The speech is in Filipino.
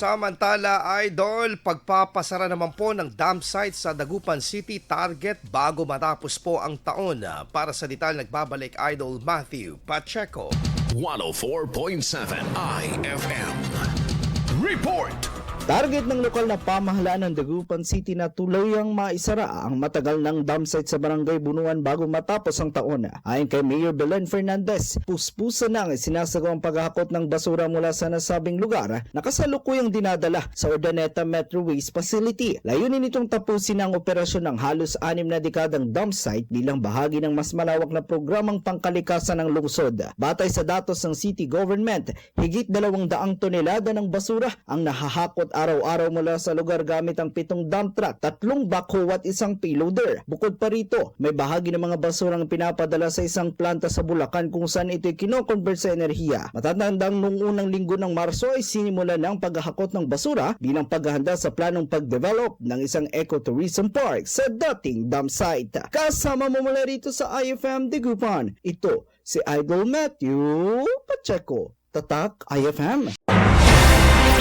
Samantala, Idol, pagpapasara naman po ng dam site sa Dagupan City target bago matapos po ang taon. Para sa detal, nagbabalik Idol Matthew Pacheco. 104.7 IFM. Report! Target ng lokal na pamahalaan ng Dagupan City na tuluyang maisara ang matagal ng dam sa barangay Bunuan bago matapos ang taon. Ayon kay Mayor Belen Fernandez, puspusa na ang sinasagawang paghahakot ng basura mula sa nasabing lugar na kasalukuyang dinadala sa Ordaneta Metro Waste Facility. Layunin nitong tapusin ang operasyon ng halos anim na dekadang dump bilang bahagi ng mas malawak na programang pangkalikasan ng lungsod. Batay sa datos ng city government, higit dalawang daang tonelada ng basura ang nahahakot araw-araw mula sa lugar gamit ang pitong dump truck, tatlong backhoe at isang payloader. Bukod pa rito, may bahagi ng mga basurang pinapadala sa isang planta sa Bulacan kung saan ito'y kinoconvert sa enerhiya. Matatandang nung unang linggo ng Marso ay sinimula ng paghahakot ng basura bilang paghahanda sa planong pagdevelop ng isang ecotourism park sa dating dump site. Kasama mo mula rito sa IFM Digupan. Ito si Idol Matthew Pacheco. Tatak IFM.